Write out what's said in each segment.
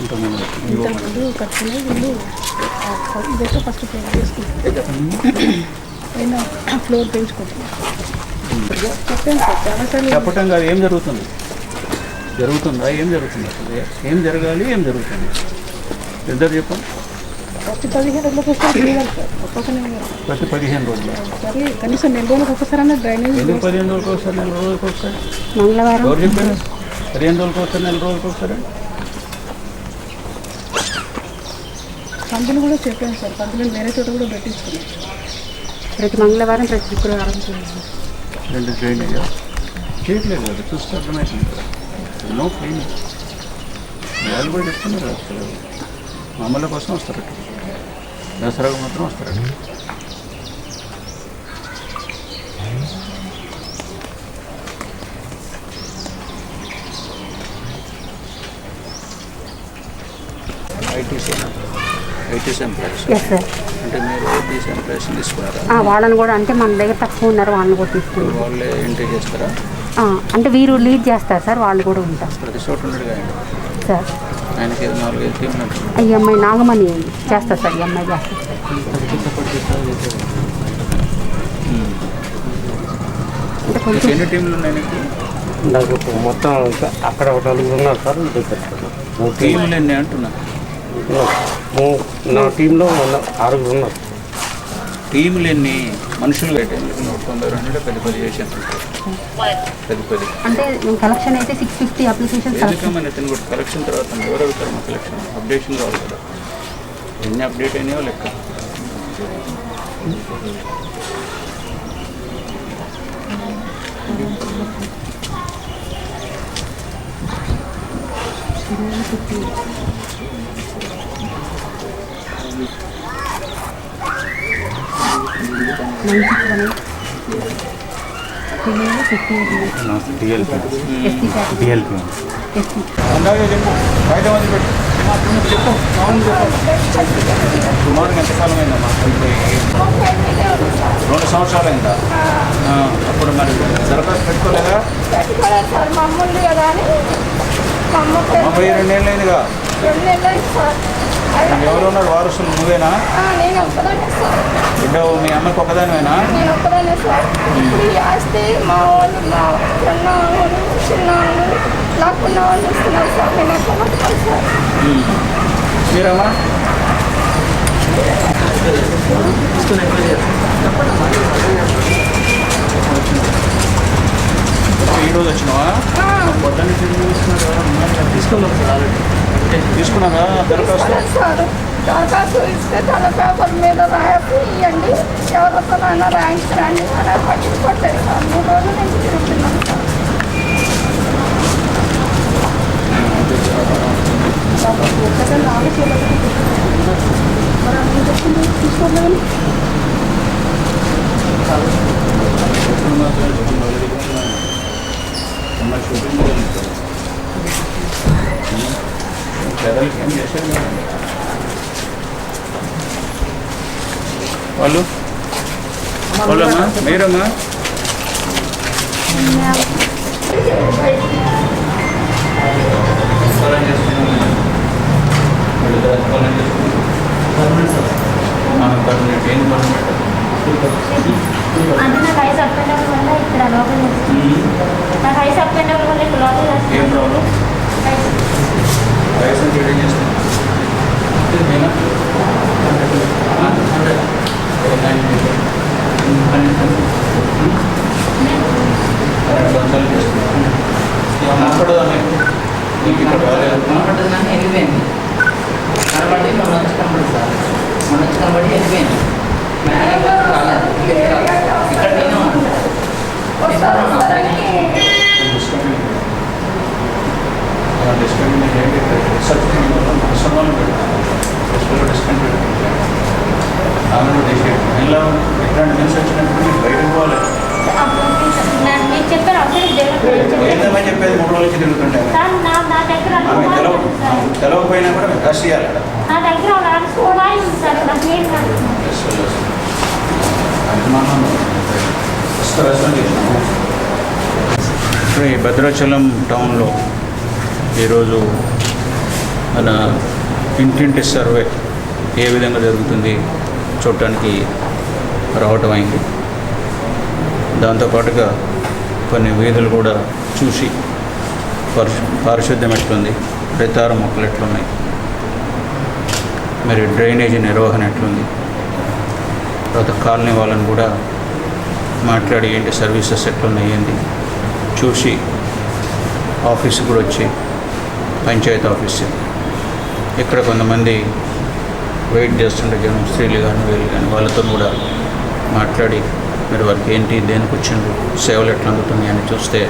ఇంతకుముందు కట్టుకుని వీళ్ళు ఇదైతే ఫస్ట్ ఫ్లోర్ చేసుకుంటారు అయినా ఫ్లోర్ పెంచుకుంటాం. చెప్పాను సార్ చాలాసార్లు చెప్పటం కాదు ఏం జరుగుతుంది? జరుగుతుందా? ఏం జరుగుతుంది? అసలు ఏం జరగాలి? ఏం జరుగుతుంది? ఇద్దరు చెప్పండి. ప్రతి పదిహేను రోజులకు ఒకసారి సార్ ఒక్కొక్కనే ప్రతి పదిహేను రోజులు. ఒకసారి కనీసం నెల రోజులకు ఒకసారి డ్రైనేజ్ పదిహేను రోజులకు ఒకసారి నెల రోజులకు ఒకసారి? మంగళవారం. పదిహేను రోజులకు ఒకసారి నెల రోజులకు ఒకసారి పందులు కూడా చెప్పాను సార్. పందులు వేరే చోట కూడా పెట్టించుకున్నాం ప్రతి మంగళవారం ప్రతి శుక్రవారం చేయాలి. రెండు డ్రైనేజ్ చేయట్లేదు కదా చూస్తే అర్థమవుతుంది కదా. నో వాళ్ళు కూడా చెప్తున్నారు కదా మామూలు కోసం వస్తారట దసరాకు మాత్రం వస్తారట వాళ్ళని కూడా అంటే మన దగ్గర తక్కువ ఉన్నారు వాళ్ళని కూడా తీసుకున్నాం. వాళ్ళే ఎంట్రీ చేస్తారా? ఆ, అంటే వీరు లీడ్ చేస్తారు సార్ వాళ్ళు కూడా ఉంటారు. సార్. ఆయనకి నాలుగైదు టీం నడుస్తుంది ఈ అమ్మాయి నాగమణి చేస్తారు సార్ ఈ అమ్మాయి చేస్తారు అంటే కొంచెం నీకు? మొత్తం అక్కడ ఒక నలుగురు ఉన్నారు సార్ అంటున్నా? నా టీంలో ఉన్న ఆరుగురు ఉన్నారు. టీంలు ఎన్ని మనుషులు పది పది పది పది. అంటే కలెక్షన్ అయితే సిక్స్ ఫిఫ్టీ అప్లికేషన్స్ కలెక్షన్ ఎందుకమ్మా నితిన్ కూడా కలెక్షన్ తర్వాత ఎవరు అడుగుతారు మా కలెక్షన్ అప్డేషన్ కావాలి కదా. ఎన్ని అప్డేట్ అయినాయో లెక్క. బయట మంది పెట్టు చెప్పు మామూలు చెప్పు సుమారు అయిందమ్మా రెండు సంవత్సరాలు అయిందా అప్పుడు మరి దరఖాస్తు పెట్టుకోలేదా మా సార్ మమ్మల్ని రెండేళ్ళు అయిందిగా రెండు నెలలు ఎవరు ఉన్నారు వారసులు నువ్వేనా ఆ, నేను ఒక్కదానే సార్ బిడ్డ మీ అమ్మకి ఒకదానివేనా నేను ఒక్కదానే సార్. ఇప్పుడు ఈ ఆస్తి మా వాళ్ళు మా చిన్న వాళ్ళు చిన్న వాళ్ళు నాకున్న వాళ్ళు ఇస్తున్నారు సార్ నేను ఎక్కడ పట్టుకోవాలి సార్ మీరమ్మా ఈరోజు వచ్చినావా? పొద్దున్న తీసుకున్నారా తీసుకున్నారా దరఖాస్తు. సార్ దరఖాస్తు ఇస్తే తన పేపర్ మీద రాయకు ఇవ్వండి ఎవరితోనైనా రాయించండి. అని పట్టించుకోవట్లేదు సార్ మూడు రోజులు నుంచి తిరుగుతున్నాను సార్ ఒక్కసారి నాలుగు చేయాలి మరి అన్ని చెప్పింది తీసుకోలేదు పేదలకి ఏం చేశారు మీరు? వాళ్ళు? వాళ్ళమ్మా? మీరమ్మా పొలం చేస్తున్నాం. వాళ్ళు ఇద్దరు పొలం చేస్తున్నాం. ఆ, పర్మనెంట్. ఏం పర్మనెంట్? అంటే నాకు ఐస్ అప్ అండ్ డౌన్ వల్ల ఇక్కడ లోపల చేస్తుంది. నాకు ఐస్ అప్ అండ్ డౌన్ వల్ల ఇక్కడ లోపల చేస్తుంది. ఏం ప్రాబ్లం ఐస్. రైస్ అంటే ఏం చేస్తున్నాం నేనా? ఆ? ఏ నైన్ పన్నెండు. పన్నెండు వందలు చేస్తున్నాం. మాట్లాడదా మీకు? నీకు వస్తారు వస్తారని డిస్కంటిన్యూ చేయండి సబ్సిడీ వల్ల ముసల్మాన్ పెడతాను డిస్కంటిన్యూ ఆమెను ఇలా ఎట్లాంటి మెన్స్ వచ్చినప్పుడు బయటకు పోవాలి అవసరం ఏందమ్మని చెప్పేది? మూడు రోజులకి తిరుగుతుండే ఆమె. సార్ నా నా దగ్గర ఆమె అనుభవం తెలవ ఉంది సార్. తెలవకపోయినా కూడా టెస్ట్ చేయాలి నా దగ్గర సార్ నాకు ఏం కాదు. ఇప్పుడు ఈ భద్రాచలం టౌన్లో ఈరోజు మన ఇంటింటి సర్వే ఏ విధంగా జరుగుతుంది చూడటానికి రావటం అయింది. దాంతోపాటుగా కొన్ని వీధులు కూడా చూసి పరిశు పారిశుద్ధ్యం ఎట్లుంది ప్రతార మొక్కలు ఎట్లున్నాయి మరి డ్రైనేజీ నిర్వహణ ఎట్లుంది? తర్వాత కాలనీ వాళ్ళని కూడా మాట్లాడి ఏంటి సర్వీసెస్ ఎట్లున్నాయి ఏంటి చూసి ఆఫీస్కి కూడా వచ్చి పంచాయతీ ఆఫీస్. ఇక్కడ కొంతమంది వెయిట్ చేస్తుంటే జనం స్త్రీలు కానీ వీళ్ళు కానీ వాళ్ళతో కూడా మాట్లాడి మీరు వారికి ఏంటి దేనికి వచ్చిండ్రు సేవలు ఎట్లా అందుతున్నాయి అని చూస్తే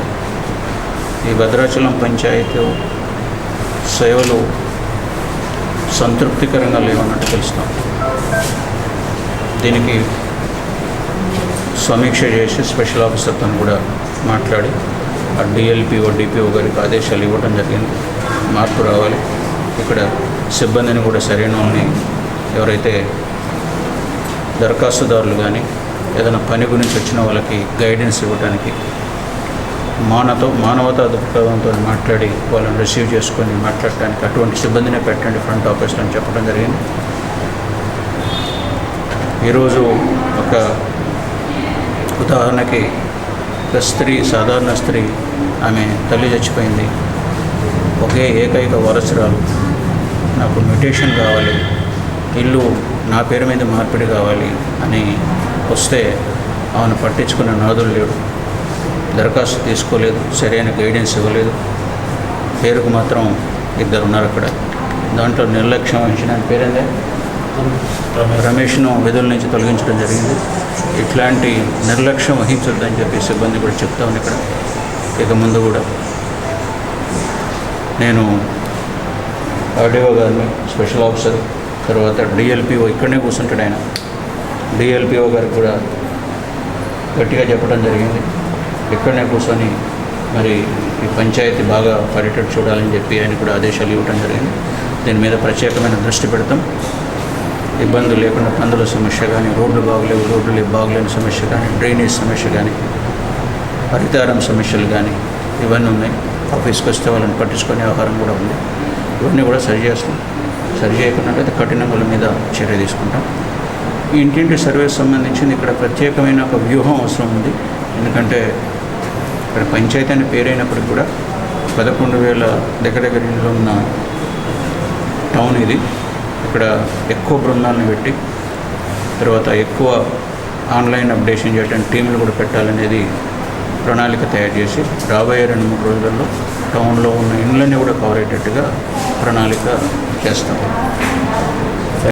ఈ భద్రాచలం పంచాయతీ సేవలు సంతృప్తికరంగా లేవన్నట్టు తెలుస్తాం. దీనికి సమీక్ష చేసి స్పెషల్ ఆఫీసర్తో కూడా మాట్లాడి ఆ డిఎల్పిఓ డిపిఓ గారికి ఆదేశాలు ఇవ్వడం జరిగింది. మార్పు రావాలి. ఇక్కడ సిబ్బందిని కూడా సరైన ఎవరైతే దరఖాస్తుదారులు కానీ ఏదైనా పని గురించి వచ్చిన వాళ్ళకి గైడెన్స్ ఇవ్వడానికి మానతో మానవతా దృక్పథంతో మాట్లాడి వాళ్ళని రిసీవ్ చేసుకొని మాట్లాడటానికి అటువంటి సిబ్బందినే పెట్టండి ఫ్రంట్ ఆఫీస్లో అని చెప్పడం జరిగింది. ఈరోజు ఒక ఉదాహరణకి ఒక స్త్రీ సాధారణ స్త్రీ ఆమె తల్లి చచ్చిపోయింది. ఒకే ఏకైక వారసురాలు. నాకు మ్యూటేషన్ కావాలి. ఇల్లు నా పేరు మీద మార్పిడి కావాలి అని వస్తే ఆమెను పట్టించుకున్న నాదులు లేడు. దరఖాస్తు తీసుకోలేదు సరైన గైడెన్స్ ఇవ్వలేదు. పేరుకు మాత్రం ఇద్దరు ఉన్నారు అక్కడ. దాంట్లో నిర్లక్ష్యం వహించిన పేరేందే? రమేష్ను విధుల నుంచి తొలగించడం జరిగింది. ఇట్లాంటి నిర్లక్ష్యం వహించొద్దని చెప్పి సిబ్బంది కూడా చెప్తా ఉంది ఇక్కడ. ఇక ముందు కూడా నేను ఆర్డీఓ గారిని స్పెషల్ ఆఫీసర్ తర్వాత డిఎల్పిఓ ఇక్కడనే కూర్చుంటాడు ఆయన. డిఎల్పిఓ గారికి కూడా గట్టిగా చెప్పడం జరిగింది. ఎక్కడనే కూర్చొని మరి ఈ పంచాయతీ బాగా పర్యటన చూడాలని చెప్పి ఆయన కూడా ఆదేశాలు ఇవ్వడం జరిగింది. దీని మీద ప్రత్యేకమైన దృష్టి పెడతాం. ఇబ్బందులు లేకుండా పందుల సమస్య కానీ రోడ్లు బాగలేవు రోడ్లు లేవు బాగలేని సమస్య కానీ డ్రైనేజ్ సమస్య కానీ హరితారం సమస్యలు కానీ ఇవన్నీ ఉన్నాయి. ఆఫీస్కి వస్తే వాళ్ళని పట్టించుకునే ఆహారం కూడా ఉంది. ఇవన్నీ కూడా సరి చేస్తాం. సరి చేయకుండా అయితే వాళ్ళ మీద చర్య తీసుకుంటాం. ఇంటింటి సర్వీస్ సంబంధించింది ఇక్కడ ప్రత్యేకమైన ఒక వ్యూహం అవసరం ఉంది. ఎందుకంటే ఇక్కడ పంచాయతీ అనే పేరైనప్పటికి కూడా పదకొండు వేల దగ్గర దగ్గర ఉన్న టౌన్ ఇది. ఇక్కడ ఎక్కువ బృందాలను పెట్టి తర్వాత ఎక్కువ ఆన్లైన్ అప్డేషన్ చేయడానికి టీంలు కూడా పెట్టాలనేది ప్రణాళిక తయారు చేసి రాబోయే రెండు మూడు రోజులలో టౌన్లో ఉన్న ఇండ్లన్నీ కూడా కవర్ అయ్యేటట్టుగా ప్రణాళిక చేస్తాం.